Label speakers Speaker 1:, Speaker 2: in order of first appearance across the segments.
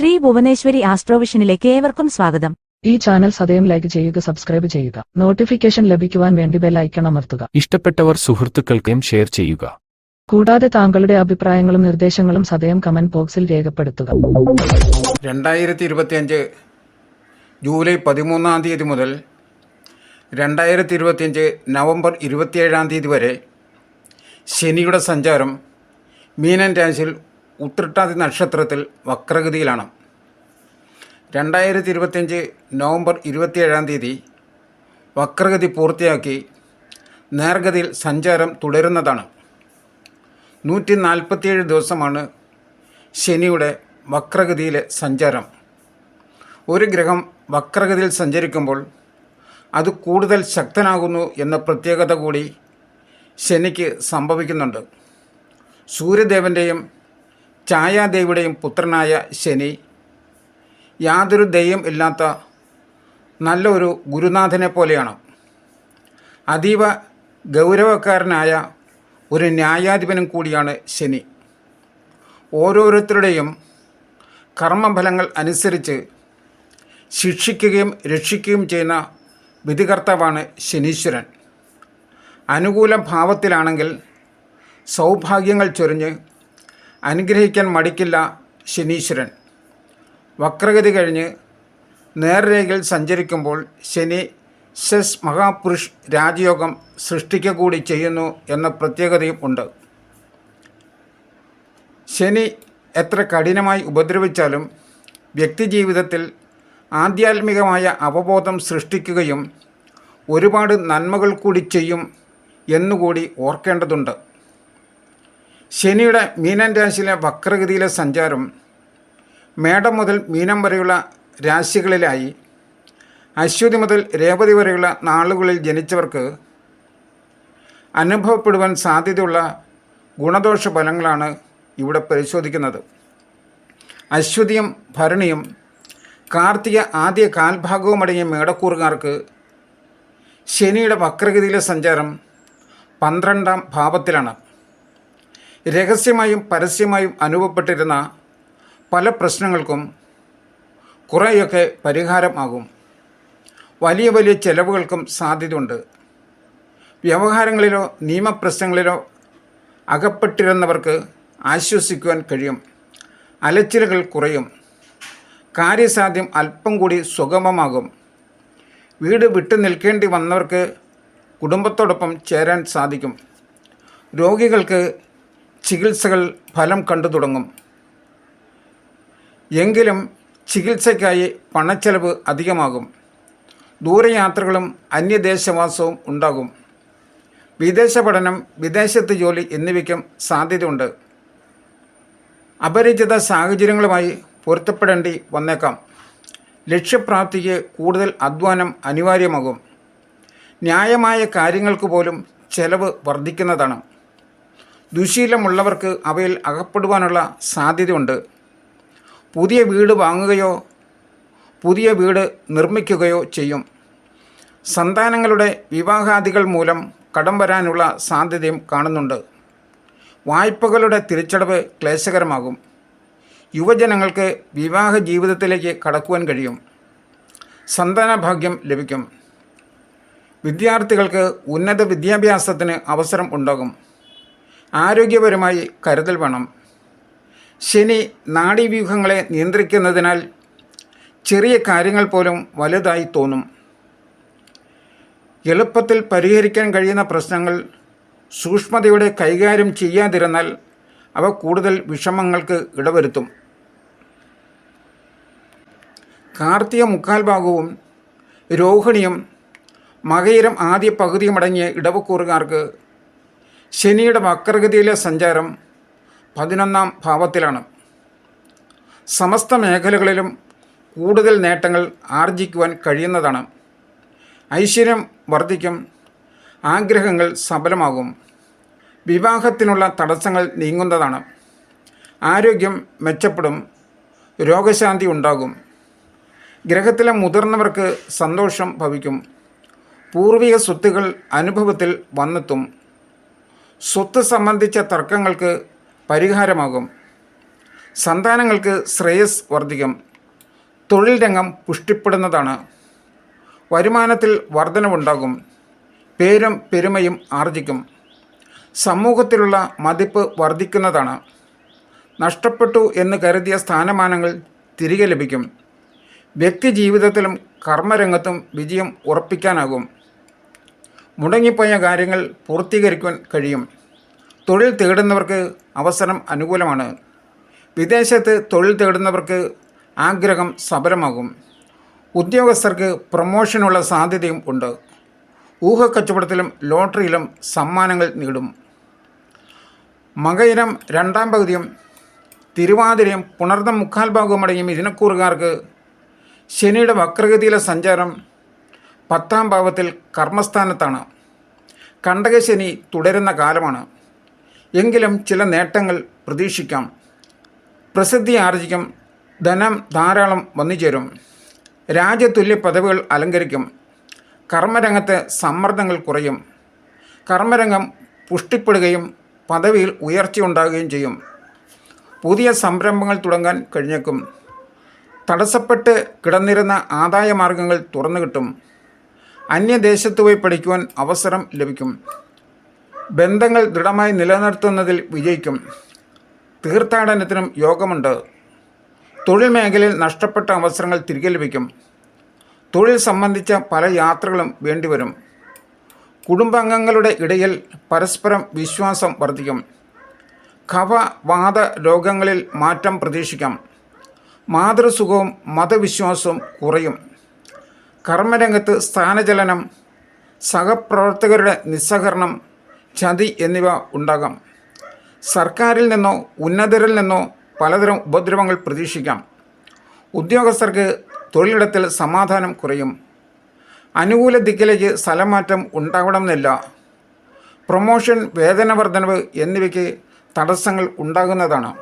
Speaker 1: ശ്രീ ഭുവനേശ്വരി ആസ്ട്രോവിഷനിലേക്ക് ഏവർക്കും സ്വാഗതം.
Speaker 2: ഈ ചാനൽ സദയം ലൈക്ക് ചെയ്യുക സബ്സ്ക്രൈബ് ചെയ്യുക. നോട്ടിഫിക്കേഷൻ ലഭിക്കുവാൻ വേണ്ടി ബെൽ ഐക്കൺ അമർത്തുക.
Speaker 3: ഇഷ്ടപ്പെട്ടവർ സുഹൃത്തുക്കൾക്കും ഷെയർ ചെയ്യുക.
Speaker 2: കൂടാതെ താങ്കളുടെ അഭിപ്രായങ്ങളും നിർദ്ദേശങ്ങളും സദയം കമന്റ് ബോക്സിൽ രേഖപ്പെടുത്തുക.
Speaker 4: രണ്ടായിരത്തി ഇരുപത്തിയഞ്ച് ജൂലൈ പതിമൂന്നാം തീയതി മുതൽ രണ്ടായിരത്തി ഇരുപത്തിയഞ്ച് നവംബർ ഇരുപത്തിയേഴാം തീയതി വരെ ശനിയുടെ സഞ്ചാരം മീനൻ രാശിയിൽ ഉത്രട്ടാതി നക്ഷത്രത്തിൽ വക്രഗതിയിലാണ്. രണ്ടായിരത്തി ഇരുപത്തിയഞ്ച് നവംബർ ഇരുപത്തിയേഴാം തീയതി വക്രഗതി പൂർത്തിയാക്കി നേർഗതിയിൽ സഞ്ചാരം തുടരുന്നതാണ്. നൂറ്റി നാൽപ്പത്തിയേഴ് ദിവസമാണ് ശനിയുടെ വക്രഗതിയിലെ സഞ്ചാരം. ഒരു ഗ്രഹം വക്രഗതിയിൽ സഞ്ചരിക്കുമ്പോൾ അത് കൂടുതൽ ശക്തനാകുന്നു എന്ന പ്രത്യേകത കൂടി ശനിക്ക് സംഭവിക്കുന്നുണ്ട്. സൂര്യദേവന്റെയും ഛായാദേവിയുടെയും പുത്രനായ ശനി. യാതൊരു ദയം ഇല്ലാത്ത നല്ല ഒരു ഗുരുനാഥനെ പോലെയാണ്. അതീവ ഗൗരവക്കാരനായ ഒരു ന്യായാധിപനും കൂടിയാണ് ശനി. ഓരോരുത്തരുടെയും കർമ്മഫലങ്ങൾ അനുസരിച്ച് ശിക്ഷിക്കുകയും രക്ഷിക്കുകയും ചെയ്യുന്ന വിധികർത്താവാണ് ശനീശ്വരൻ. അനുകൂല ഭാവത്തിലാണെങ്കിൽ സൗഭാഗ്യങ്ങൾ ചൊരിഞ്ഞ് അനുഗ്രഹിക്കാൻ മടിക്കില്ല ശനീശ്വരൻ. വക്രഗതി കഴിഞ്ഞ് നേർരേഖയിൽ സഞ്ചരിക്കുമ്പോൾ ശനി ശസ് മഹാപുരുഷ് രാജയോഗം സൃഷ്ടിക്കുക കൂടി ചെയ്യുന്നു എന്ന പ്രത്യേകതയും ഉണ്ട്. ശനി എത്ര കഠിനമായി ഉപദ്രവിച്ചാലും വ്യക്തിജീവിതത്തിൽ ആധ്യാത്മികമായ അവബോധം സൃഷ്ടിക്കുകയും ഒരുപാട് നന്മകൾ കൂടി ചെയ്യും എന്നുകൂടി ഓർക്കേണ്ടതുണ്ട്. ശനിയുടെ മീനൻ രാശിയിലെ വക്രഗതിയിലെ സഞ്ചാരം മേടം മുതൽ മീനം വരെയുള്ള രാശികളിലായി. അശ്വതി മുതൽ രേവതി വരെയുള്ള നാളുകളിൽ ജനിച്ചവർക്ക് അനുഭവപ്പെടുവാൻ സാധ്യതയുള്ള ഗുണദോഷ ഫലങ്ങളാണ് ഇവിടെ പരിശോധിക്കുന്നത്. അശ്വതിയും ഭരണിയും കാർത്തിക ആദ്യ കാൽഭാഗവുമടങ്ങിയ മേടക്കൂറുകാർക്ക് ശനിയുടെ വക്രഗതിയിലെ സഞ്ചാരം പന്ത്രണ്ടാം ഭാവത്തിലാണ്. രഹസ്യമായും പരസ്യമായും അനുഭവപ്പെട്ടിരുന്ന പല പ്രശ്നങ്ങൾക്കും കുറേയൊക്കെ പരിഹാരമാകും. വലിയ വലിയ ചെലവുകൾക്കും സാധ്യതയുണ്ട്. വ്യവഹാരങ്ങളിലോ നിയമപ്രശ്നങ്ങളിലോ അകപ്പെട്ടിരുന്നവർക്ക് ആശ്വസിക്കുവാൻ കഴിയും. അലച്ചിലുകൾ കുറയും. കാര്യസാധ്യം അല്പം കൂടി സുഗമമാകും. വീട് വിട്ടു നിൽക്കേണ്ടി വന്നവർക്ക് കുടുംബത്തോടൊപ്പം ചേരാൻ സാധിക്കും. രോഗികൾക്ക് ചികിത്സകൾ ഫലം കണ്ടു തുടങ്ങും. എങ്കിലും ചികിത്സയ്ക്കായി പണച്ചെലവ് അധികമാകും. ദൂരയാത്രകളും അന്യദേശവാസവും ഉണ്ടാകും. വിദേശ പഠനം വിദേശത്ത് ജോലി എന്നിവയ്ക്കും സാധ്യതയുണ്ട്. അപരിചിത സാഹചര്യങ്ങളുമായി പൊരുത്തപ്പെടേണ്ടി വന്നേക്കാം. ലക്ഷ്യപ്രാപ്തിക്ക് കൂടുതൽ അധ്വാനം അനിവാര്യമാകും. ന്യായമായ കാര്യങ്ങൾക്ക് പോലും ചെലവ് വർദ്ധിക്കുന്നതാണ്. ദുശീലമുള്ളവർക്ക് അവയിൽ അകപ്പെടുവാനുള്ള സാധ്യതയുണ്ട്. പുതിയ വീട് വാങ്ങുകയോ പുതിയ വീട് നിർമ്മിക്കുകയോ ചെയ്യും. സന്താനങ്ങളുടെ വിവാഹാദികൾ മൂലം കടം വരാനുള്ള സാധ്യതയും കാണുന്നുണ്ട്. വായ്പകളുടെ തിരിച്ചടവ് ക്ലേശകരമാകും. യുവജനങ്ങൾക്ക് വിവാഹ ജീവിതത്തിലേക്ക് കടക്കുവാൻ കഴിയും. സന്താനഭാഗ്യം ലഭിക്കും. വിദ്യാർത്ഥികൾക്ക് ഉന്നത വിദ്യാഭ്യാസത്തിന് അവസരം ഉണ്ടാകും. ആരോഗ്യപരമായി കരുതൽ വേണം. ശനി നാഡീവ്യൂഹങ്ങളെ നിയന്ത്രിക്കുന്നതിനാൽ ചെറിയ കാര്യങ്ങൾ പോലും വലുതായി തോന്നും. എളുപ്പത്തിൽ പരിഹരിക്കാൻ കഴിയുന്ന പ്രശ്നങ്ങൾ സൂക്ഷ്മതയോടെ കൈകാര്യം ചെയ്യാതിരുന്നാൽ അവ കൂടുതൽ വിഷമങ്ങൾക്ക് ഇടവരുത്തും. കാർത്തിക മുക്കാൽ ഭാഗവും രോഹിണിയും മകയിരം ആദ്യ പകുതിയുമടങ്ങിയ ഇടവക്കൂറുകാർക്ക് ശനിയുടെ വക്രഗതിയിലെ സഞ്ചാരം പതിനൊന്നാം ഭാവത്തിലാണ്. സമസ്ത മേഖലകളിലും കൂടുതൽ നേട്ടങ്ങൾ ആർജിക്കുവാൻ കഴിയുന്നതാണ്. ഐശ്വര്യം വർദ്ധിക്കും ആഗ്രഹങ്ങൾ സഫലമാകും വിവാഹത്തിനുള്ള തടസ്സങ്ങൾ നീങ്ങുന്നതാണ്. ആരോഗ്യം മെച്ചപ്പെടും രോഗശാന്തി ഉണ്ടാകും. ഗ്രഹത്തിലെ മുതിർന്നവർക്ക് സന്തോഷം ഭവിക്കും പൂർവിക സ്വത്തുകൾ അനുഭവത്തിൽ വന്നെത്തും. സ്വത്ത് സംബന്ധിച്ച തർക്കങ്ങൾക്ക് പരിഹാരമാകും. സന്താനങ്ങൾക്ക് ശ്രേയസ് വർദ്ധിക്കും. തൊഴിൽ രംഗം പുഷ്ടിപ്പെടുന്നതാണ്. വരുമാനത്തിൽ വർധനവുണ്ടാകും. പേരും പെരുമയും ആർജിക്കും. സമൂഹത്തിലുള്ള മതിപ്പ് വർദ്ധിക്കുന്നതാണ്. നഷ്ടപ്പെട്ടു എന്ന് കരുതിയ സ്ഥാനമാനങ്ങൾ തിരികെ ലഭിക്കും. വ്യക്തി ജീവിതത്തിലും കർമ്മരംഗത്തും വിജയം ഉറപ്പിക്കാനാകും. മുടങ്ങിപ്പോയ കാര്യങ്ങൾ പൂർത്തീകരിക്കുവാൻ കഴിയും. തൊഴിൽ തേടുന്നവർക്ക് അവസരം അനുകൂലമാണ്. വിദേശത്ത് തൊഴിൽ തേടുന്നവർക്ക് ആഗ്രഹം സഫലമാകും ഉദ്യോഗസ്ഥർക്ക് പ്രൊമോഷനുള്ള സാധ്യതയും ഉണ്ട്. ഊഹക്കച്ചവടത്തിലും ലോട്ടറിയിലും സമ്മാനങ്ങൾ നേടും. മകയിരം രണ്ടാം പകുതിയും തിരുവാതിരയും പുണർന്ന മുക്കാൽ ഭാഗവും അടങ്ങിയ മിഥുനക്കൂറുകാർക്ക് ശനിയുടെ വക്രഗതിയിലെ സഞ്ചാരം പത്താം ഭാവത്തിൽ കർമ്മസ്ഥാനത്താണ്. കണ്ടകശനി തുടരുന്ന കാലമാണ്. എങ്കിലും ചില നേട്ടങ്ങൾ പ്രതീക്ഷിക്കാം. പ്രസിദ്ധി ആർജിക്കും ധനം ധാരാളം വന്നുചേരും. രാജ്യതുല്യ പദവികൾ അലങ്കരിക്കും. കർമ്മരംഗത്തെ സമ്മർദ്ദങ്ങൾ കുറയും. കർമ്മരംഗം പുഷ്ടിപ്പെടുകയും പദവിയിൽ ഉയർച്ചയുണ്ടാകുകയും ചെയ്യും. പുതിയ സംരംഭങ്ങൾ തുടങ്ങാൻ കഴിഞ്ഞേക്കും. തടസ്സപ്പെട്ട് കിടന്നിരുന്ന ആദായ മാർഗങ്ങൾ തുറന്നു കിട്ടും അന്യദേശത്ത് പോയി പഠിക്കുവാൻ അവസരം ലഭിക്കും. ബന്ധങ്ങൾ ദൃഢമായി നിലനിർത്തുന്നതിൽ വിജയിക്കും. തീർത്ഥാടനത്തിനും യോഗമുണ്ട്. തൊഴിൽ മേഖലയിൽ നഷ്ടപ്പെട്ട അവസരങ്ങൾ തിരികെ ലഭിക്കും. തൊഴിൽ സംബന്ധിച്ച പല യാത്രകളും വേണ്ടിവരും. കുടുംബാംഗങ്ങളുടെ ഇടയിൽ പരസ്പരം വിശ്വാസം വർദ്ധിക്കും. കഫ വാദ രോഗങ്ങളിൽ മാറ്റം പ്രതീക്ഷിക്കാം. മാതൃസുഖവും മതവിശ്വാസവും കുറയും. കർമ്മരംഗത്ത് സ്ഥാനചലനം സഹപ്രവർത്തകരുടെ നിസ്സഹകരണം ചതി എന്നിവ ഉണ്ടാകാം. സർക്കാരിൽ നിന്നോ ഉന്നതരിൽ നിന്നോ പലതരം ഉപദ്രവങ്ങൾ പ്രതീക്ഷിക്കാം. ഉദ്യോഗസ്ഥർക്ക് തൊഴിലിടത്തിൽ സമാധാനം കുറയും. അനുകൂല ദിക്കിലേക്ക് സ്ഥലമാറ്റം ഉണ്ടാകണമെന്നില്ല. പ്രൊമോഷൻ വേതന വർധനവ് എന്നിവയ്ക്ക് തടസ്സങ്ങൾ ഉണ്ടാകുന്നതാണ്.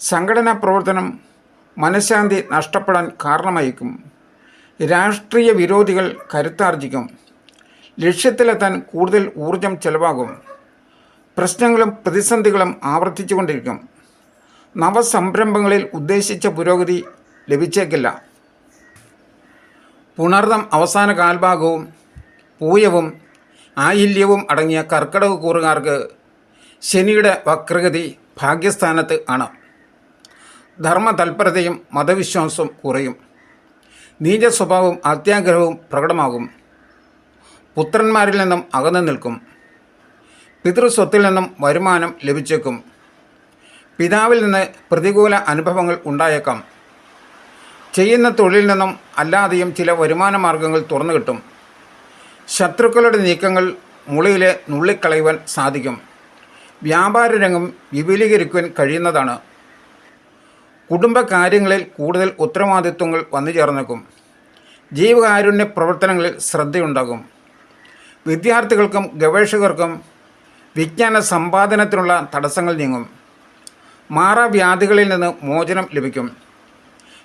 Speaker 4: സംഘടനാ പ്രവർത്തനം മനഃശാന്തി നഷ്ടപ്പെടാൻ കാരണമായിരിക്കും രാഷ്ട്രീയ വിരോധികൾ കരുത്താർജിക്കും. ലക്ഷ്യത്തിലെത്താൻ കൂടുതൽ ഊർജം ചെലവാകും. പ്രശ്നങ്ങളും പ്രതിസന്ധികളും ആവർത്തിച്ചുകൊണ്ടിരിക്കും. നവസംരംഭങ്ങളിൽ ഉദ്ദേശിച്ച പുരോഗതി ലഭിച്ചേക്കില്ല. പുണർദം അവസാന കാൽഭാഗവും പൂയവും ആയില്യവും അടങ്ങിയ കർക്കിടക കൂറുകാർക്ക് ശനിയുടെ വക്രഗതി ഭാഗ്യസ്ഥാനത്ത് ആണ്. ധർമ്മതൽപരതയും മതവിശ്വാസവും കുറയും. നീച സ്വഭാവവും അത്യാഗ്രഹവും പ്രകടമാകും. പുത്രന്മാരിൽ നിന്നും അകന്നു നിൽക്കും. പിതൃസ്വത്തിൽ നിന്നും വരുമാനം ലഭിച്ചേക്കും. പിതാവിൽ നിന്ന് പ്രതികൂല അനുഭവങ്ങൾ ഉണ്ടായേക്കാം. ചെയ്യുന്ന തൊഴിലിൽ നിന്നും അല്ലാതെയും ചില വരുമാന മാർഗങ്ങൾ തുറന്നു കിട്ടും. ശത്രുക്കളുടെ നീക്കങ്ങൾ മുളയിലെ നുള്ളിക്കളയുവാൻ സാധിക്കും. വ്യാപാര രംഗം വിപുലീകരിക്കുവാൻ കഴിയുന്നതാണ്. കുടുംബകാര്യങ്ങളിൽ കൂടുതൽ ഉത്തരവാദിത്വങ്ങൾ വന്നു ചേർന്നേക്കും. ജീവകാരുണ്യ പ്രവർത്തനങ്ങളിൽ ശ്രദ്ധയുണ്ടാകും. വിദ്യാർത്ഥികൾക്കും ഗവേഷകർക്കും വിജ്ഞാന സമ്പാദനത്തിനുള്ള തടസ്സങ്ങൾ നീങ്ങും. മാറാവ്യാധികളിൽ നിന്ന് മോചനം ലഭിക്കും.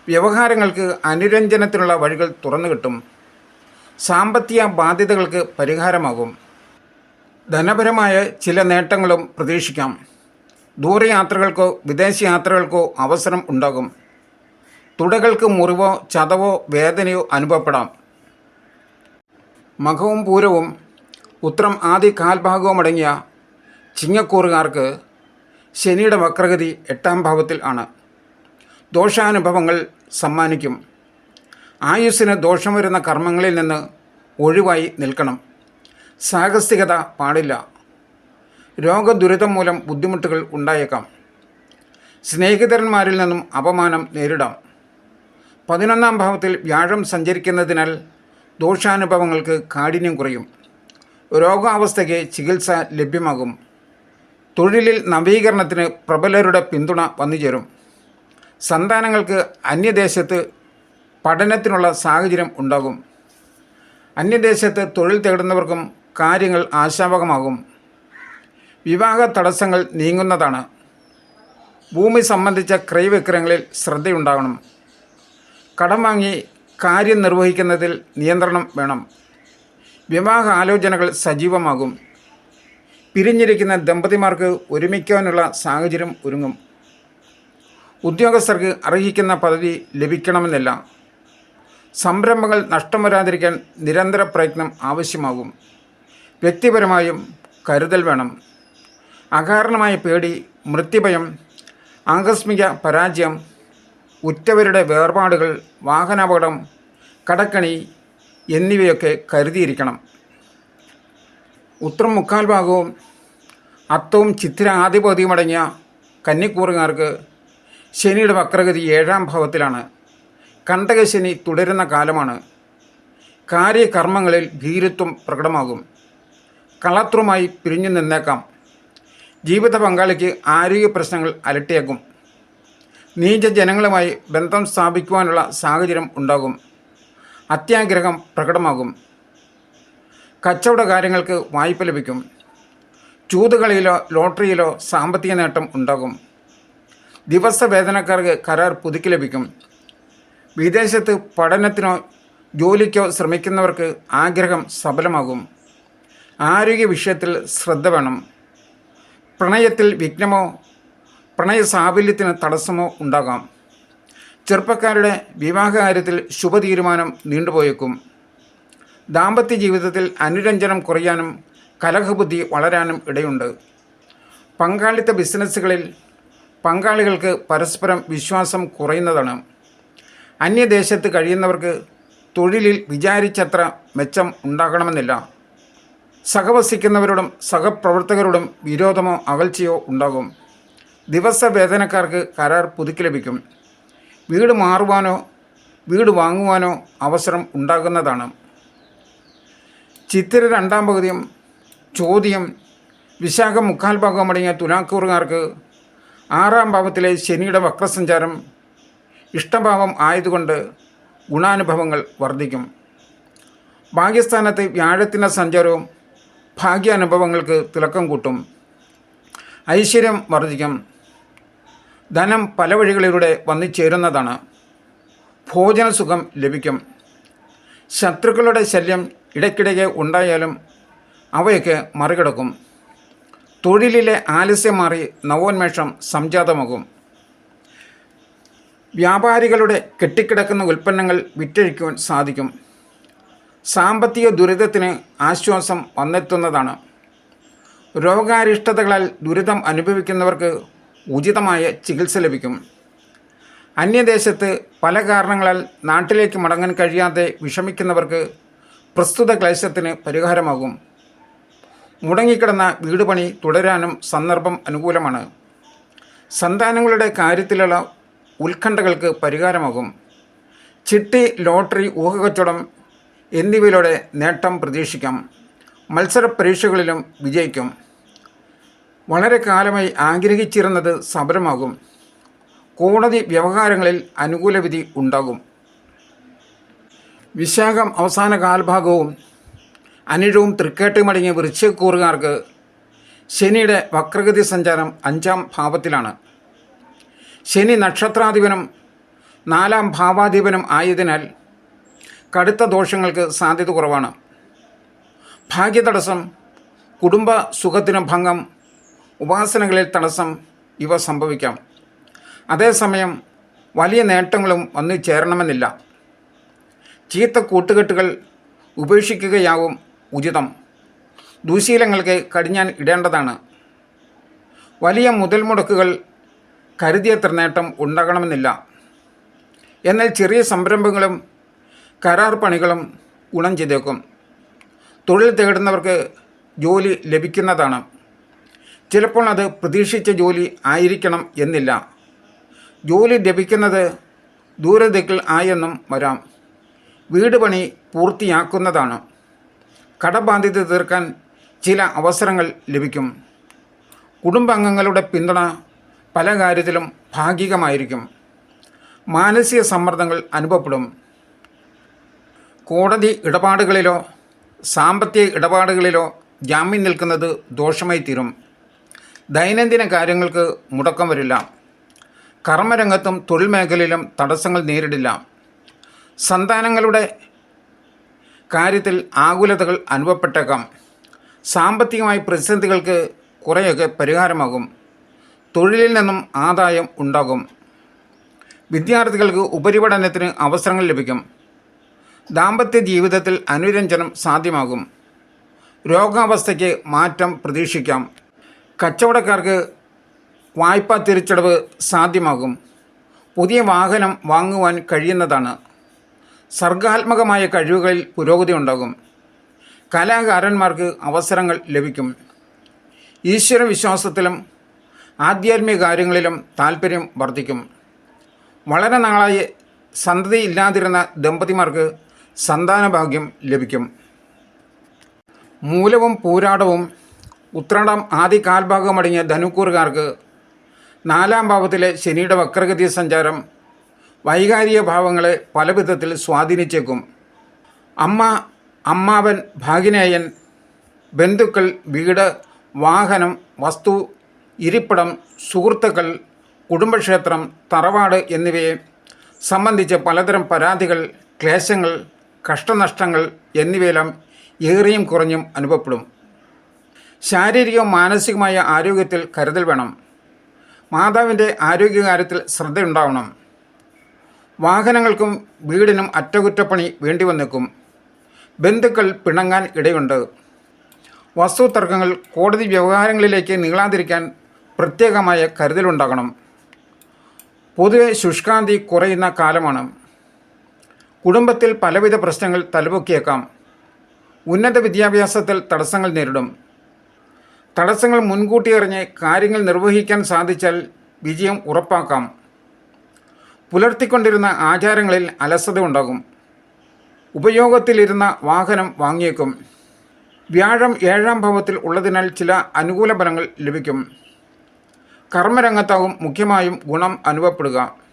Speaker 4: വ്യവഹാരങ്ങൾക്ക് അനുരഞ്ജനത്തിനുള്ള വഴികൾ തുറന്നു കിട്ടും. സാമ്പത്തിക ബാധ്യതകൾക്ക് പരിഹാരമാകും. ധനപരമായ ചില നേട്ടങ്ങളും പ്രതീക്ഷിക്കാം. ദൂരയാത്രകൾക്കോ വിദേശ യാത്രകൾക്കോ അവസരം ഉണ്ടാകും. തുടകൾക്ക് മുറിവോ ചതവോ വേദനയോ അനുഭവപ്പെടാം. മഖവും പൂരവും ഉത്രം ആദ്യ കാൽഭാഗവും അടങ്ങിയ ചിങ്ങക്കൂറുകാർക്ക് ശനിയുടെ വക്രഗതി എട്ടാം ഭാവത്തിൽ ആണ്. ദോഷാനുഭവങ്ങൾ സമ്മാനിക്കും. ആയുസ്സിന് ദോഷം വരുന്ന കർമ്മങ്ങളിൽ നിന്ന് ഒഴിവായി നിൽക്കണം. സാഹസികത പാടില്ല. രോഗദുരിതം മൂലം ബുദ്ധിമുട്ടുകൾ ഉണ്ടായേക്കാം. സ്നേഹിതന്മാരിൽ നിന്നും അപമാനം നേരിടാം. പതിനൊന്നാം ഭാവത്തിൽ വ്യാഴം സഞ്ചരിക്കുന്നതിനാൽ ദോഷാനുഭവങ്ങൾക്ക് കാഠിന്യം കുറയും. രോഗാവസ്ഥയ്ക്ക് ചികിത്സ ലഭ്യമാകും. തൊഴിലിൽ നവീകരണത്തിന് പ്രബലരുടെ പിന്തുണ വന്നുചേരും. സന്താനങ്ങൾക്ക് അന്യദേശത്ത് പഠനത്തിനുള്ള സാഹചര്യം ഉണ്ടാകും. അന്യദേശത്ത് തൊഴിൽ തേടുന്നവർക്കും കാര്യങ്ങൾ ആശാവകമാകും. വിവാഹ തടസ്സങ്ങൾ നീങ്ങുന്നതാണ്. ഭൂമി സംബന്ധിച്ച ക്രയവിക്രയങ്ങളിൽ ശ്രദ്ധയുണ്ടാകണം. കടം വാങ്ങി കാര്യം നിർവഹിക്കുന്നതിൽ നിയന്ത്രണം വേണം. വിവാഹ ആലോചനകൾ സജീവമാകും. പിരിഞ്ഞിരിക്കുന്ന ദമ്പതിമാർക്ക് ഒരുമിക്കാനുള്ള സാഹചര്യം ഒരുങ്ങും. ഉദ്യോഗസ്ഥർക്ക് അർഹിക്കുന്ന പദവി ലഭിക്കണമെന്നില്ല. സംരംഭങ്ങൾ നഷ്ടം വരാതിരിക്കാൻ നിരന്തര പ്രയത്നം ആവശ്യമാകും. വ്യക്തിപരമായും കരുതൽ വേണം. അകാരണമായ പേടി മൃത്യുഭയം ആകസ്മിക പരാജയം ഉറ്റവരുടെ വേർപാടുകൾ വാഹനാപകടം കടക്കണി എന്നിവയൊക്കെ കരുതിയിരിക്കണം. ഉത്രം മുക്കാൽ ഭാഗവും അത്തവും ചിത്തിര ആധിപതിയും അടങ്ങിയ കന്നിക്കൂറുകാർക്ക് ശനിയുടെ വക്രഗതി ഏഴാം ഭാവത്തിലാണ്. കണ്ടകശനി തുടരുന്ന കാലമാണ്. കാര്യകർമ്മങ്ങളിൽ ഭീരുത്വം പ്രകടമാകും. കളത്രുമായി പിരിഞ്ഞു നിന്നേക്കാം. ജീവിത പങ്കാളിക്ക് ആരോഗ്യ പ്രശ്നങ്ങൾ അലട്ടിയേക്കും. നീച ജനങ്ങളുമായി ബന്ധം സ്ഥാപിക്കുവാനുള്ള സാഹചര്യം ഉണ്ടാകും. അത്യാഗ്രഹം പ്രകടമാകും. കച്ചവട കാര്യങ്ങൾക്ക് വായ്പ ലഭിക്കും. ചൂതുകളിയിലോ ലോട്ടറിയിലോ സാമ്പത്തിക നേട്ടം ഉണ്ടാകും. ദിവസ വേതനക്കാർക്ക് കരാർ പുതുക്കി ലഭിക്കും. വിദേശത്ത് പഠനത്തിനോ ജോലിക്കോ ശ്രമിക്കുന്നവർക്ക് ആഗ്രഹം സഫലമാകും ആരോഗ്യ വിഷയത്തിൽ ശ്രദ്ധ വേണം. പ്രണയത്തിൽ വിഘ്നമോ പ്രണയ സാഫല്യത്തിന് തടസ്സമോ ഉണ്ടാകാം. ചെറുപ്പക്കാരുടെ വിവാഹകാര്യത്തിൽ ശുഭതീരുമാനം നീണ്ടുപോയേക്കും. ദാമ്പത്യ ജീവിതത്തിൽ അനുരഞ്ജനം കുറയാനും കലഹബുദ്ധി വളരാനും ഇടയുണ്ട്. പങ്കാളിത്ത ബിസിനസ്സുകളിൽ പങ്കാളികൾക്ക് പരസ്പരം വിശ്വാസം കുറയുന്നതാണ്. അന്യദേശത്ത് കഴിയുന്നവർക്ക് തൊഴിലിൽ വിചാരിച്ചത്ര മെച്ചം ഉണ്ടാകണമെന്നില്ല. സഹവസിക്കുന്നവരോടും സഹപ്രവർത്തകരോടും വിരോധമോ അകൽച്ചയോ ഉണ്ടാകും. ദിവസ വേതനക്കാർക്ക് കരാർ പുതുക്കി ലഭിക്കും. വീട് മാറുവാനോ വീട് വാങ്ങുവാനോ അവസരം ഉണ്ടാകുന്നതാണ്. ചിത്തിര രണ്ടാം പകുതിയും ചോദ്യം വിശാഖ മുക്കാൽ ഭാഗം അടങ്ങിയ തുലാക്കൂറുകാർക്ക് ആറാം ഭാവത്തിലെ ശനിയുടെ വക്രസഞ്ചാരം ഇഷ്ടഭാവം ആയതുകൊണ്ട് ഗുണാനുഭവങ്ങൾ വർദ്ധിക്കും. ഭാഗ്യസ്ഥാനത്ത് വ്യാഴത്തിന്റെ സഞ്ചാരവും ഭാഗ്യാനുഭവങ്ങൾക്ക് തിളക്കം കൂട്ടും. ഐശ്വര്യം വർദ്ധിക്കും. ധനം പല വഴികളിലൂടെ വന്നു ചേരുന്നതാണ് ഭോജനസുഖം ലഭിക്കും. ശത്രുക്കളുടെ ശല്യം ഇടയ്ക്കിടയ്ക്ക് ഉണ്ടായാലും അവയൊക്കെ മറികടക്കും. തൊഴിലിലെ ആലസ്യം മാറി നവോന്മേഷം സംജാതമാകും. വ്യാപാരികളുടെ കെട്ടിക്കിടക്കുന്ന ഉൽപ്പന്നങ്ങൾ വിറ്റഴിക്കുവാൻ സാധിക്കും. സാമ്പത്തിക ദുരിതത്തിന് ആശ്വാസം വന്നെത്തുന്നതാണ്. രോഗാരിഷ്ടതകളാൽ ദുരിതം അനുഭവിക്കുന്നവർക്ക് ഉചിതമായ ചികിത്സ ലഭിക്കും. അന്യദേശത്ത് പല കാരണങ്ങളാൽ നാട്ടിലേക്ക് മടങ്ങാൻ കഴിയാതെ വിഷമിക്കുന്നവർക്ക് പ്രസ്തുത ക്ലേശത്തിന് പരിഹാരമാകും. മുടങ്ങിക്കിടന്ന വീട് പണി തുടരാനും സന്ദർഭം അനുകൂലമാണ്. സന്താനങ്ങളുടെ കാര്യത്തിലുള്ള ഉത്കണ്ഠകൾക്ക് പരിഹാരമാകും. ചിട്ടി ലോട്ടറി ഊഹക്കച്ചവടം എന്നിവയിലൂടെ നേട്ടം പ്രതീക്ഷിക്കാം. മത്സര പരീക്ഷകളിലും വിജയിക്കും. വളരെ കാലമായി ആഗ്രഹിച്ചിരുന്നത് സമരമാകും. കോടതി വ്യവഹാരങ്ങളിൽ അനുകൂല വിധി ഉണ്ടാകും. വിശാഖം അവസാന കാൽഭാഗവും അനിഴവും തൃക്കേട്ടുമടങ്ങിയ വൃശ്ചക്കൂറുകാർക്ക് ശനിയുടെ വക്രഗതി സഞ്ചാരം അഞ്ചാം ഭാവത്തിലാണ്. ശനി നക്ഷത്രാധിപനും നാലാം ഭാവാധിപനും ആയതിനാൽ കടുത്ത ദോഷങ്ങൾക്ക് സാധ്യത കുറവാണ്. ഭാഗ്യതടസ്സം കുടുംബ സുഖത്തിന് ഭംഗം ഉപാസനകളിൽ തടസ്സം ഇവ സംഭവിക്കാം. അതേസമയം വലിയ നേട്ടങ്ങളും വന്നു ചേരണമെന്നില്ല. ചീത്ത കൂട്ടുകെട്ടുകൾ ഉപേക്ഷിക്കുകയാവും ഉചിതം. ദുശീലങ്ങൾക്ക് കടിഞ്ഞാൻ ഇടേണ്ടതാണ്. വലിയ മുതൽ മുടക്കുകൾ കരുതിയത്ര നേട്ടം ഉണ്ടാകണമെന്നില്ല. എന്നാൽ ചെറിയ സംരംഭങ്ങളും കരാർ പണികളും ഗുണം ചെയ്തേക്കും. തൊഴിൽ തേടുന്നവർക്ക് ജോലി ലഭിക്കുന്നതാണ്. ചിലപ്പോൾ അത് പ്രതീക്ഷിച്ച ജോലി ആയിരിക്കണം എന്നില്ല. ജോലി ലഭിക്കുന്നത് ദൂരദിക്കിൽ ആയെന്നും വരാം. വീട് പണി പൂർത്തിയാക്കുന്നതാണ്. കടബാധ്യത തീർക്കാൻ ചില അവസരങ്ങൾ ലഭിക്കും. കുടുംബാംഗങ്ങളുടെ പിന്തുണ പല കാര്യത്തിലും ഭാഗികമായിരിക്കും. മാനസിക സമ്മർദ്ദങ്ങൾ അനുഭവപ്പെടും. കോടതി ഇടപാടുകളിലോ സാമ്പത്തിക ഇടപാടുകളിലോ ജാമ്യം നിൽക്കുന്നത് ദോഷമായി തീരും. ദൈനംദിന കാര്യങ്ങൾക്ക് മുടക്കം വരില്ല. കർമ്മരംഗത്തും തൊഴിൽ മേഖലയിലും തടസ്സങ്ങൾ നേരിടില്ല. സന്താനങ്ങളുടെ കാര്യത്തിൽ ആകുലതകൾ അനുഭവപ്പെട്ടേക്കാം. സാമ്പത്തികമായി പ്രതിസന്ധികൾക്ക് കുറേയൊക്കെ പരിഹാരമാകും. തൊഴിലിൽ നിന്നും ആദായം ഉണ്ടാകും. വിദ്യാർത്ഥികൾക്ക് ഉപരിപഠനത്തിന് അവസരങ്ങൾ ലഭിക്കും. ദാമ്പത്യ ജീവിതത്തിൽ അനുരഞ്ജനം സാധ്യമാകും. രോഗാവസ്ഥയ്ക്ക് മാറ്റം പ്രതീക്ഷിക്കാം. കച്ചവടക്കാർക്ക് വായ്പാ തിരിച്ചടവ് സാധ്യമാകും. പുതിയ വാഹനം വാങ്ങുവാൻ കഴിയുന്നതാണ്. സർഗാത്മകമായ കഴിവുകളിൽ പുരോഗതി ഉണ്ടാകും. കലാകാരന്മാർക്ക് അവസരങ്ങൾ ലഭിക്കും. ഈശ്വര വിശ്വാസത്തിലും ആധ്യാത്മിക കാര്യങ്ങളിലും താല്പര്യം വർദ്ധിക്കും. വളരെ നാളായി സന്തതി ഇല്ലാതിരുന്ന ദമ്പതിമാർക്ക് സന്താനഭാഗ്യം ലഭിക്കും. മൂലവും പൂരാടവും ഉത്രാടം ആദ്യ കാൽഭാഗമടങ്ങിയ ധനുക്കൂറുകാർക്ക് നാലാം ഭാവത്തിലെ ശനിയുടെ വക്രഗതി സഞ്ചാരം വൈകാരിക ഭാവങ്ങളെ പല വിധത്തിൽ സ്വാധീനിച്ചേക്കും. അമ്മ അമ്മാവൻ ഭാഗിനേയൻ ബന്ധുക്കൾ വീട് വാഹനം വസ്തു ഇരിപ്പിടം സുഹൃത്തുക്കൾ കുടുംബക്ഷേത്രം തറവാട് എന്നിവയെ സംബന്ധിച്ച് പലതരം പരാതികൾ ക്ലേശങ്ങൾ കഷ്ടനഷ്ടങ്ങൾ എന്നിവയെല്ലാം ഏറെയും കുറഞ്ഞും അനുഭവപ്പെടും. ശാരീരികവും മാനസികമായ ആരോഗ്യത്തിൽ കരുതൽ വേണം. മാതാവിന്റെ ആരോഗ്യകാര്യത്തിൽ ശ്രദ്ധയുണ്ടാവണം. വാഹനങ്ങൾക്കും വീടിനും അറ്റകുറ്റപ്പണി വേണ്ടി വന്നേക്കും ബന്ധുക്കൾ പിണങ്ങാൻ ഇടയുണ്ട്. വസ്തു തർക്കങ്ങൾ കോടതി വ്യവഹാരങ്ങളിലേക്ക് നീളാതിരിക്കാൻ പ്രത്യേകമായ കരുതലുണ്ടാകണം. പൊതുവെ ശുഷ്കാന്തി കുറയുന്ന കാലമാണ്. കുടുംബത്തിൽ പലവിധ പ്രശ്നങ്ങൾ തലപൊക്കിയേക്കാം. ഉന്നത വിദ്യാഭ്യാസത്തിൽ തടസ്സങ്ങൾ നേരിടും. തടസ്സങ്ങൾ മുൻകൂട്ടി അറിഞ്ഞ് കാര്യങ്ങൾ നിർവഹിക്കാൻ സാധിച്ചാൽ വിജയം ഉറപ്പാക്കാം. പുലർത്തിക്കൊണ്ടിരുന്ന ആചാരങ്ങളിൽ അലസത ഉണ്ടാകും. ഉപയോഗത്തിലിരുന്ന വാഹനം വാങ്ങിയേക്കും. വ്യാഴം ഏഴാം ഭാവത്തിൽ ഉള്ളതിനാൽ ചില അനുകൂല ഫലങ്ങൾ ലഭിക്കും. കർമ്മരംഗത്താവും മുഖ്യമായും ഗുണം അനുഭവപ്പെടുക.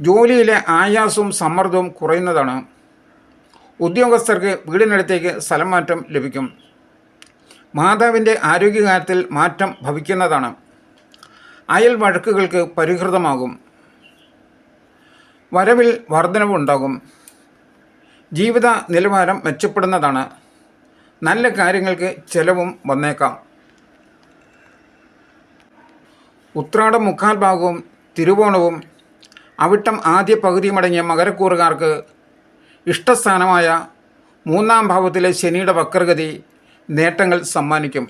Speaker 4: ജോലിയിലെ ആയാസവും സമ്മർദ്ദവും കുറയുന്നതാണ്. ഉദ്യോഗസ്ഥർക്ക് വീടിനടുത്തേക്ക് സ്ഥലം മാറ്റം ലഭിക്കും. മാതാവിന്റെ ആരോഗ്യകാര്യത്തിൽ മാറ്റം ഭവിക്കുന്നതാണ്. അയൽ വഴക്കുകൾക്ക് പരിഹൃതമാകും. വരവിൽ വർധനവുണ്ടാകും ജീവിത നിലവാരം മെച്ചപ്പെടുന്നതാണ്. നല്ല കാര്യങ്ങൾക്ക് ചെലവും വന്നേക്കാം. ഉത്രാടം മുക്കാൽ ഭാഗവും തിരുവോണവും അവിട്ടം ആദ്യ പകുതിയുമടങ്ങിയ മകരക്കൂറുകാർക്ക് ഇഷ്ടസ്ഥാനമായ മൂന്നാം ഭാവത്തിലെ ശനിയുടെ വക്രഗതി നേട്ടങ്ങൾ സമ്മാനിക്കും.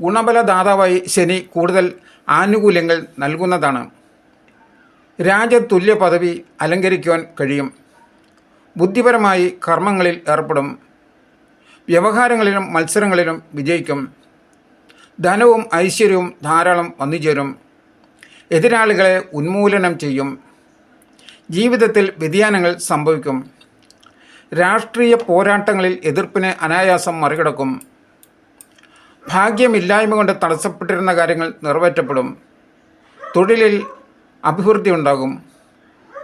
Speaker 4: ഗുണബലദാതാവായി ശനി കൂടുതൽ ആനുകൂല്യങ്ങൾ നൽകുന്നതാണ്. രാജതുല്യ പദവി അലങ്കരിക്കുവാൻ കഴിയും. ബുദ്ധിപരമായി കർമ്മങ്ങളിൽ ഏർപ്പെടും. വ്യവഹാരങ്ങളിലും മത്സരങ്ങളിലും വിജയിക്കും. ധനവും ഐശ്വര്യവും ധാരാളം വന്നുചേരും. എതിരാളികളെ ഉന്മൂലനം ചെയ്യും. ജീവിതത്തിൽ വ്യതിയാനങ്ങൾ സംഭവിക്കും. രാഷ്ട്രീയ പോരാട്ടങ്ങളിൽ എതിർപ്പിനെ അനായാസം മറികടക്കും. ഭാഗ്യമില്ലായ്മ കൊണ്ട് തടസ്സപ്പെട്ടിരുന്ന കാര്യങ്ങൾ നിറവേറ്റപ്പെടും. തൊഴിലിൽ അഭിവൃദ്ധി ഉണ്ടാകും.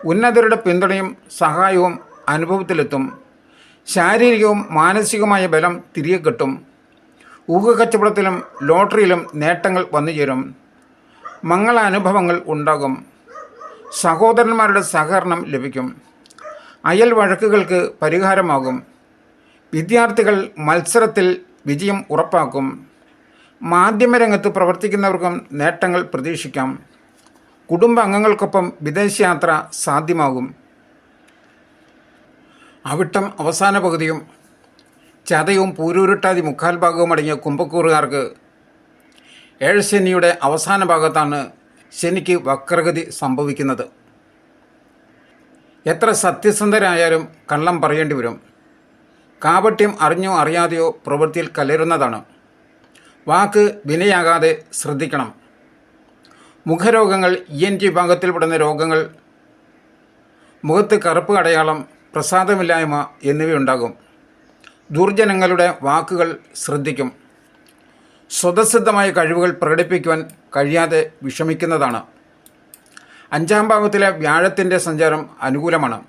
Speaker 4: ഉന്നതരുടെ പിന്തുണയും സഹായവും അനുഭവത്തിലെത്തും. ശാരീരികവും മാനസികവുമായ ബലം തിരികെ കിട്ടും. ഊഹക്കച്ചവടത്തിലും ലോട്ടറിയിലും നേട്ടങ്ങൾ വന്നുചേരും. മംഗള അനുഭവങ്ങൾ ഉണ്ടാകും. സഹോദരന്മാരുടെ സഹകരണം ലഭിക്കും. അയൽ വഴക്കുകൾക്ക് പരിഹാരമാകും. വിദ്യാർത്ഥികൾ മത്സരത്തിൽ വിജയം ഉറപ്പാക്കും. മാധ്യമരംഗത്ത് പ്രവർത്തിക്കുന്നവർക്കും നേട്ടങ്ങൾ പ്രതീക്ഷിക്കാം. കുടുംബാംഗങ്ങൾക്കൊപ്പം വിദേശയാത്ര സാധ്യമാകും. അവിട്ടം അവസാന പകുതിയും ചതയും പൂരൂരുട്ടാതി മുക്കാൽ ഭാഗവും അടങ്ങിയ കുംഭക്കൂറുകാർക്ക് ഏഴശനിയുടെ അവസാന ഭാഗത്താണ് ശനിക്ക് വക്രഗതി സംഭവിക്കുന്നത്. എത്ര സത്യസന്ധരായാലും കള്ളം പറയേണ്ടി വരും. കാപട്യം അറിഞ്ഞോ അറിയാതെയോ പ്രവൃത്തിയിൽ കലരുന്നതാണ്. വാക്ക് വിനയാകാതെ ശ്രദ്ധിക്കണം. മുഖരോഗങ്ങൾ ഇ എൻ ടി വിഭാഗത്തിൽപ്പെടുന്ന രോഗങ്ങൾ മുഖത്ത് കറുപ്പ് അടയാളം പ്രസാദമില്ലായ്മ എന്നിവയുണ്ടാകും. ദുർജനങ്ങളുടെ വാക്കുകൾ ശ്രദ്ധിക്കും. സ്വതസിദ്ധമായ കഴിവുകൾ പ്രകടിപ്പിക്കുവാൻ കഴിയാതെ വിഷമിക്കുന്നതാണ്. അഞ്ചാം ഭാഗത്തിലെ വ്യാഴത്തിന്റെ സഞ്ചാരം അനുകൂലമാണ്.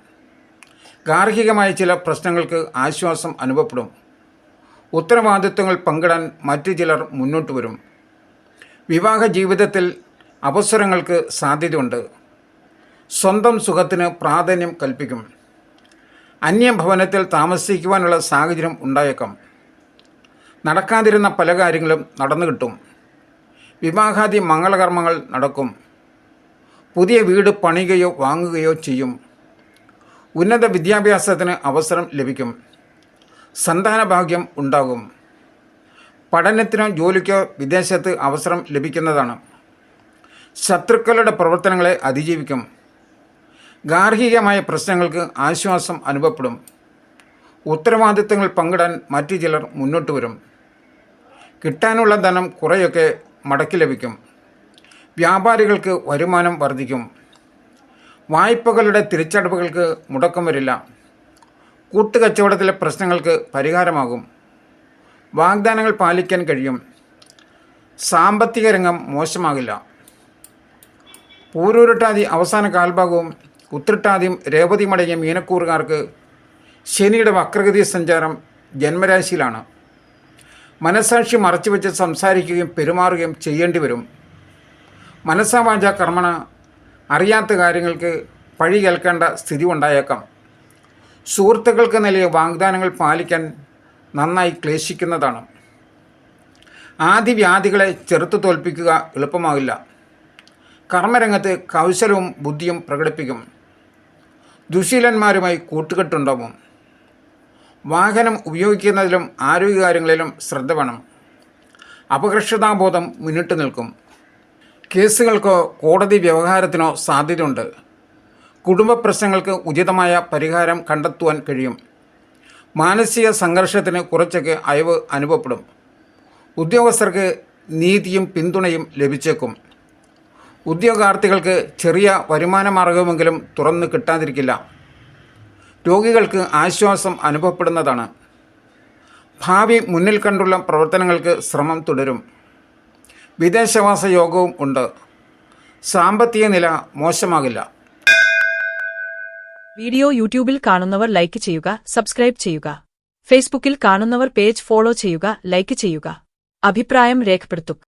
Speaker 4: ഗാർഹികമായ ചില പ്രശ്നങ്ങൾക്ക് ആശ്വാസം അനുഭവപ്പെടും. ഉത്തരവാദിത്വങ്ങൾ പങ്കിടാൻ മറ്റു ചിലർ മുന്നോട്ട് വരും. വിവാഹ ജീവിതത്തിൽ അവസരങ്ങൾക്ക് സാധ്യതയുണ്ട്. സ്വന്തം സുഖത്തിന് പ്രാധാന്യം കൽപ്പിക്കും. അന്യഭവനത്തിൽ താമസിക്കുവാനുള്ള സാഹചര്യം ഉണ്ടായേക്കാം. നടക്കാതിരുന്ന പല കാര്യങ്ങളും നടന്നു കിട്ടും. വിവാഹാദി മംഗളകർമ്മങ്ങൾ നടക്കും. പുതിയ വീട് പണിയുകയോ വാങ്ങുകയോ ചെയ്യും. ഉന്നത വിദ്യാഭ്യാസത്തിന് അവസരം ലഭിക്കും. സന്താന ഭാഗ്യം ഉണ്ടാകും. പഠനത്തിനോ ജോലിക്കോ വിദേശത്ത് അവസരം ലഭിക്കുന്നതാണ്. ശത്രുക്കളുടെ പ്രവർത്തനങ്ങളെ അതിജീവിക്കും. ഗാർഹികമായ പ്രശ്നങ്ങൾക്ക് ആശ്വാസം അനുഭവപ്പെടും. ഉത്തരവാദിത്തങ്ങൾ പങ്കിടാൻ മറ്റു ചിലർ മുന്നോട്ട് വരും. കിട്ടാനുള്ള ധനം കുറേയൊക്കെ മടക്കി ലഭിക്കും. വ്യാപാരികൾക്ക് വരുമാനം വർദ്ധിക്കും. വായ്പകളുടെ തിരിച്ചടവുകൾക്ക് മുടക്കം വരില്ല. കൂട്ടുകച്ചവടത്തിലെ പ്രശ്നങ്ങൾക്ക് പരിഹാരമാകും. വാഗ്ദാനങ്ങൾ പാലിക്കാൻ കഴിയും. സാമ്പത്തിക രംഗം മോശമാകില്ല. പൂരൂരട്ടാതി അവസാന കാൽഭാഗവും ഉത്രട്ടാതിയും രേവതിമടങ്ങിയ മീനക്കൂറുകാർക്ക് ശനിയുടെ വക്രഗതി സഞ്ചാരം ജന്മരാശിയിലാണ്. മനസാക്ഷി മറച്ചുവെച്ച് സംസാരിക്കുകയും പെരുമാറുകയും ചെയ്യേണ്ടി വരും. മനസ്സാവാച കർമ്മണ അറിയാത്ത കാര്യങ്ങൾക്ക് പഴി കേൾക്കേണ്ട സ്ഥിതി ഉണ്ടായേക്കാം സുഹൃത്തുക്കൾക്ക് നിലയെ വാഗ്ദാനങ്ങൾ പാലിക്കാൻ നന്നായി ക്ലേശിക്കുന്നതാണ്. ആദിവ്യാധികളെ ചെറുത്തു തോൽപ്പിക്കുക എളുപ്പമാകില്ല കർമ്മരംഗത്ത് കൗശലവും ബുദ്ധിയും പ്രകടിപ്പിക്കും. ദുശീലന്മാരുമായി കൂട്ടുകെട്ടുണ്ടാവും. വാഹനം ഉപയോഗിക്കുന്നതിലും ആരോഗ്യകാര്യങ്ങളിലും ശ്രദ്ധ വേണം. അപകർഷതാബോധം മുന്നിട്ട് നിൽക്കും. കേസുകൾക്കോ കോടതി വ്യവഹാരത്തിനോ സാധ്യതയുണ്ട്. കുടുംബ പ്രശ്നങ്ങൾക്ക് ഉചിതമായ പരിഹാരം കണ്ടെത്തുവാൻ കഴിയും. മാനസിക സംഘർഷത്തിന് കുറച്ചൊക്കെ അയവ് അനുഭവപ്പെടും. ഉദ്യോഗസ്ഥർക്ക് നീതിയും പിന്തുണയും ലഭിച്ചേക്കും. ഉദ്യോഗാർത്ഥികൾക്ക് ചെറിയ വരുമാന മാർഗമെങ്കിലും തുറന്നു കിട്ടാതിരിക്കില്ല. രോഗികൾക്ക് ആശ്വാസം അനുഭവപ്പെടുന്നതാണ്. ഭാവി മുന്നിൽ കണ്ടുള്ള പ്രവർത്തനങ്ങൾക്ക് ശ്രമം തുടരും. വിദേശവാസ യോഗവും ഉണ്ട്. സാമ്പത്തിക നില മോശമാകില്ല.
Speaker 5: വീഡിയോ യൂട്യൂബിൽ കാണുന്നവർ ലൈക്ക് ചെയ്യുക സബ്സ്ക്രൈബ് ചെയ്യുക. ഫേസ്ബുക്കിൽ കാണുന്നവർ പേജ് ഫോളോ ചെയ്യുക ലൈക്ക് ചെയ്യുക. അഭിപ്രായം രേഖപ്പെടുത്തുക.